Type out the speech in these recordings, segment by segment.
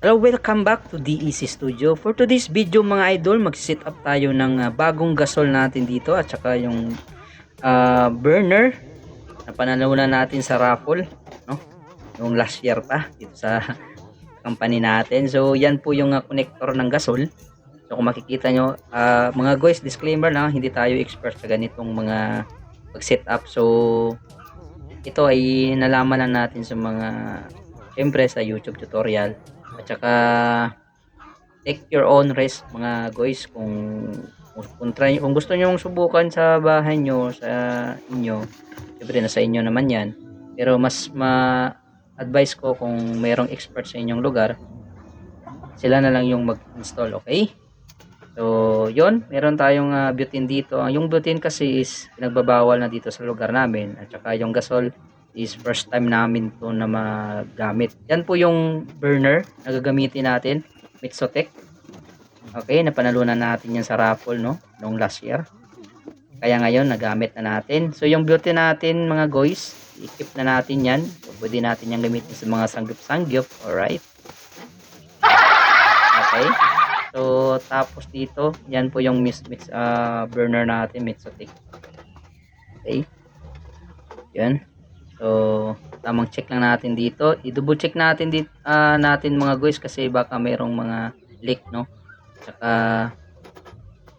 Hello, welcome back to DEC Studio. For today's video mga idol, mag-set up tayo ng ah, bagong gasol natin dito at saka yung ah, burner na panalunan natin sa raffle, no? Yung last year pa dito sa company natin. So, yan po yung ah, connector ng gasol. So, kung makikita nyo, ah, mga guys, disclaimer lang, hindi tayo expert sa ganitong mga pag-set up. So, ito ay nalaman lang natin sa mga, syempre sa YouTube tutorial. At saka, take your own risk mga guys kung kung, try, kung gusto nyo subukan sa bahay nyo, sa inyo, syempre nasa inyo naman yan. Pero mas ma-advise ko kung mayroong expert sa inyong lugar, sila na lang yung mag-install, okay? So, yon meron tayong uh, butane dito. Yung butane kasi is pinagbabawal na dito sa lugar namin. At saka yung gasol is first time namin to na magamit. Yan po yung burner na gagamitin natin. Mitsotec. Okay, napanalunan natin yan sa raffle, no? Noong last year. Kaya ngayon, nagamit na natin. So, yung butane natin, mga guys, i-keep na natin yan. So, pwede natin yan gamitin sa mga sanggip-sanggip. Alright. Okay. So, tapos dito, yan po yung mix, mix ah, burner natin, Mitsotec. Okay. Yan. So, tamang check lang natin dito. I-double check natin dito natin mga guys kasi baka mayroong mga leak, no? Tsaka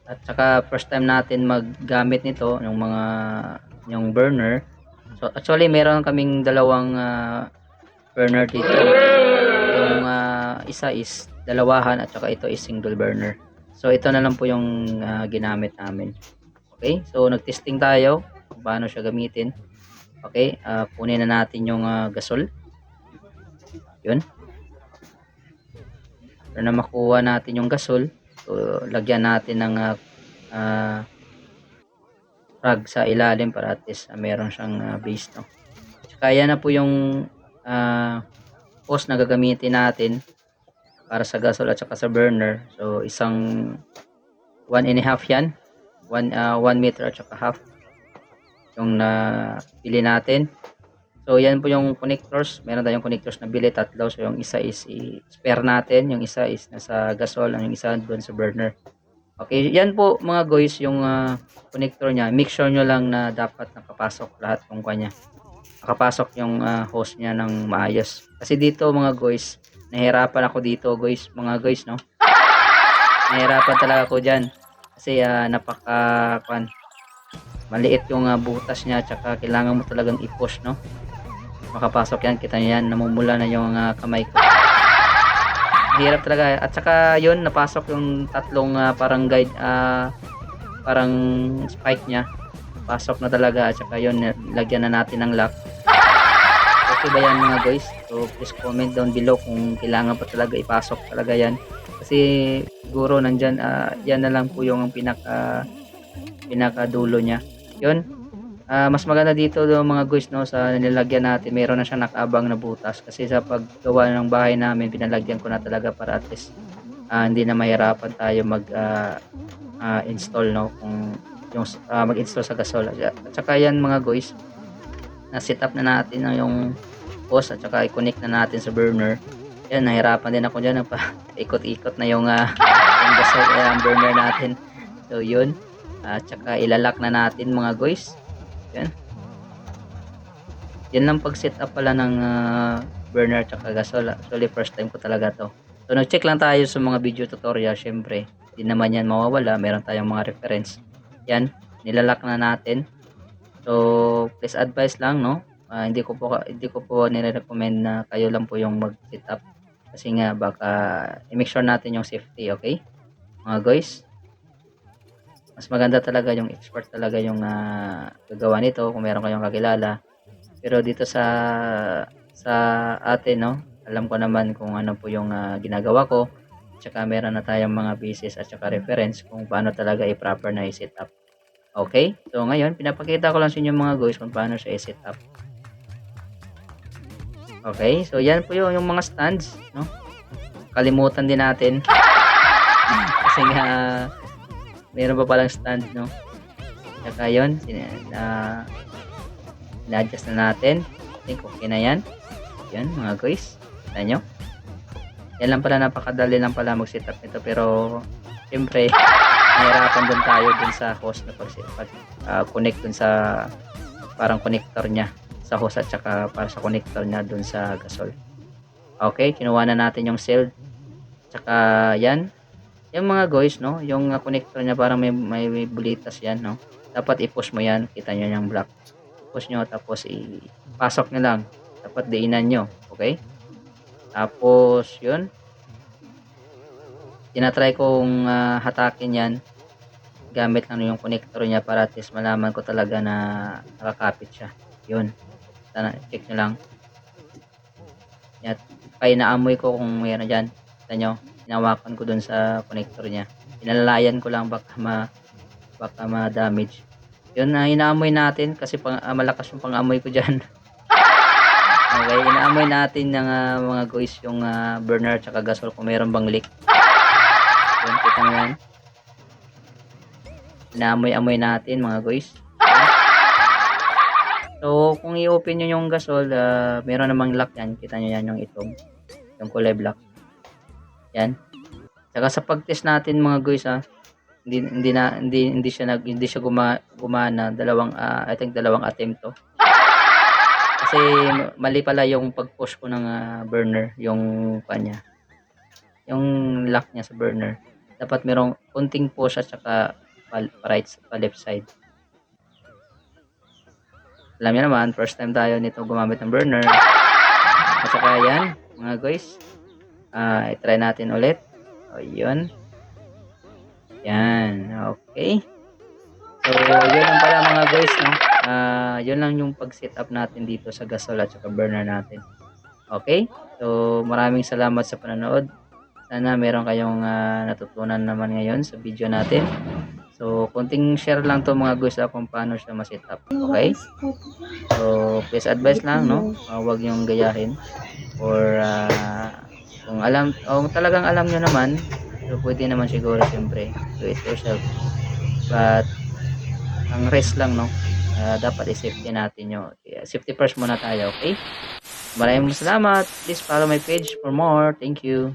at saka first time natin maggamit nito yung mga yung burner. So, actually meron kaming dalawang ah, burner dito. Yung ah, isa is dalawahan at saka ito is single burner. So, ito na lang po yung ah, ginamit namin. Okay? So, nag-testing tayo kung paano siya gamitin. Okay, ah kunin na natin yung ah, gasol. Yun. Para na makuha natin yung gasol, so, lagyan natin ng ah, ah, rag sa ilalim para at least ah, meron siyang ah, base. No? Kaya na po yung ah, hose na gagamitin natin para sa gasol at saka sa burner. So, isang 1 and a half yan. 1 uh, one meter at saka half yung na pili natin. So, yan po yung connectors. Meron tayong connectors na bili, tatlo. So, yung isa is i-spare natin. Yung isa is nasa gasol. Yung isa doon sa burner. Okay, yan po mga guys, yung uh, connector niya. Make sure nyo lang na dapat nakapasok lahat yung kanya. Nakapasok yung uh, hose niya ng maayos. Kasi dito mga guys, nahirapan ako dito guys. Mga guys, no? Nahirapan talaga ako dyan. Kasi uh, napaka, kwan, maliit yung uh, butas niya tsaka kailangan mo talagang i-push no? Makapasok yan kita niyo yan namumula na yung uh, kamay ko. Hirap talaga. At saka yun napasok yung tatlong uh, parang guide uh, parang spike niya. Pasok na talaga at saka yun lagyan na natin ng lock. Okay ba yan mga guys so please comment down below kung kailangan pa talaga ipasok talaga yan. Kasi siguro nandyan uh, yan na lang po yung pinaka pinakadulo niya yun. Ah, mas maganda dito do mga guys no sa nilagyan natin. Meron na siyang nakaabang na butas. Kasi sa paggawa ng bahay namin pinalagyan ko na talaga para at least ah, hindi na mahirapan tayo mag ah, ah, install no kung yung ah, mag-install sa gasol at saka yan mga guys na set up na natin no, yung hose at saka i-connect na natin sa burner. Yan nahirapan din ako dyan. Pa ikot-ikot na yung, ah, yung gasol ang burner natin. So yun at saka ilalak na natin mga guys. Yan. Yan lang pag set up pala ng uh, burner at gasol. Actually first time ko talaga to. So nag-check lang tayo sa mga video tutorial syempre. Hindi naman yan mawawala. Meron tayong mga reference. Yan. Nilalak na natin. So please advice lang no. Uh, hindi ko po hindi ko po nire-recommend na kayo lang po yung mag-set up kasi nga baka i-make sure natin yung safety, okay? Mga guys, mas maganda talaga yung expert talaga yung uh, gagawa nito kung meron kayong kakilala. Pero dito sa sa atin no alam ko naman kung ano po yung uh, ginagawa ko. Tsaka meron na tayong mga basis at saka reference kung paano talaga i-proper na i-set up okay? So ngayon pinapakita ko lang sa inyo mga guys kung paano siya i-set up okay? So yan po yung, yung mga stands no? Kalimutan din natin. Kasi nga meron pa palang stand no saka yun na na-adjust na natin I think okay na yan yan mga guys kita nyo Yan lang pala, napakadali lang pala mag-setup nito. Pero, siyempre, nahirapan din tayo dun sa host na pag, pag ah, connect dun sa parang connector niya sa host at saka para sa connector niya dun sa gasol. Okay, kinuha na natin yung cell. Tsaka yan. Yung mga guys, no? Yung uh, connector niya parang may, may, may bulitas yan, no? Dapat i-push mo yan. Kita nyo yung block. Push nyo tapos ipasok nyo lang. Dapat diinan nyo. Okay? Tapos, yun. Tinatry kong ah, hatakin yan. Gamit lang yung connector niya para at least malaman ko talaga na nakakapit siya. Yun. Sana, check nyo lang. Yan. Kaya naamoy ko kung mayroon dyan. Kita nyo, hinawakan ko dun sa connector niya. Inalalayan ko lang baka ma baka ma-damage. Yun na inaamoy natin kasi pang, ah, malakas yung pang-amoy ko dyan. okay, inaamoy natin ng ah, mga guys yung ah, burner tsaka gasol kung mayroon bang leak. Yun, kita mo yan. Inaamoy-amoy natin mga guys. So, kung i-open nyo yung gasol, ah, meron namang lock yan. Kita nyo yan yung itong, yung kulay black. Yan. Saka sa pag-test natin mga guys ha, hindi hindi na hindi hindi siya nag hindi siya guma, gumana dalawang ah, I think dalawang attempt to. Kasi mali pala yung pag-push ko ng ah, burner, yung kanya. Yung lock niya sa burner. Dapat merong kunting push at saka pa right pa left side. Alam niyo naman, first time tayo nito gumamit ng burner. At saka yan, mga guys. Ah, i-try natin ulit. O, yun. Yan. Okay. So, yun lang pala mga guys, no? Ah, yun lang yung pag-setup natin dito sa gasol at saka burner natin. Okay? So, maraming salamat sa panonood. Sana meron kayong ah, natutunan naman ngayon sa video natin. So, kunting share lang to mga guys kung paano siya ma-setup. Okay? So, please advice lang, no? Uh, huwag yung gayahin. Or, ah, kung alam, o kung talagang alam nyo naman, so pwede naman siguro siyempre, do it yourself. But, ang rest lang, no? Ah, dapat i-safety natin. Yeah, safety first muna tayo, okay? Maraming salamat. Please follow my page for more. Thank you.